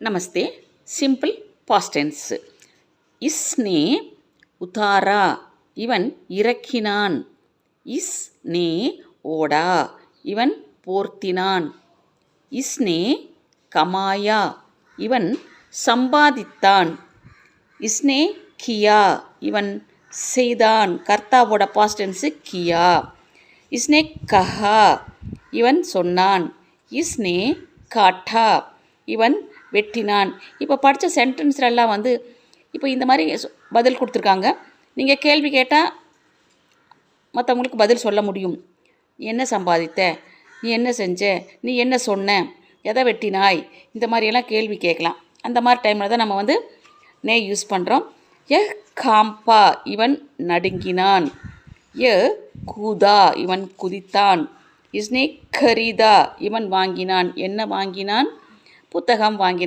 நமஸ்தே simple பாஸ்டென்ஸு இஸ்னே உதாரா இவன் இறக்கினான் is நே ஓடா இவன் போர்த்தினான் இஸ்னே கமாயா இவன் சம்பாதித்தான் இஸ்னே கியா இவன் செய்தான் கர்த்தாவோட பாஸ்டென்ஸு கியா இஸ்னே கஹா இவன் சொன்னான் இஸ்னே காட்டா இவன் வெட்டினான். இப்போ படித்த சென்டென்ஸ்லாம் வந்து இப்போ இந்த மாதிரி பதில் கொடுத்துருக்காங்க. நீங்கள் கேள்வி கேட்டால் மற்றவங்களுக்கு பதில் சொல்ல முடியும். நீ என்ன சம்பாதித்த? நீ என்ன செஞ்ச? நீ என்ன சொன்ன? எதை வெட்டினாய்? இந்த மாதிரியெல்லாம் கேள்வி கேட்கலாம். அந்த மாதிரி டைமில் தான் நம்ம வந்து நே யூஸ் பண்ணுறோம் எ காம்பா இவன் நடுங்கினான். எ கூதா இவன் குதித்தான். இஸ்னே கரிதா இவன் வாங்கினான். என்ன வாங்கினான்? புத்தகம் வாங்கி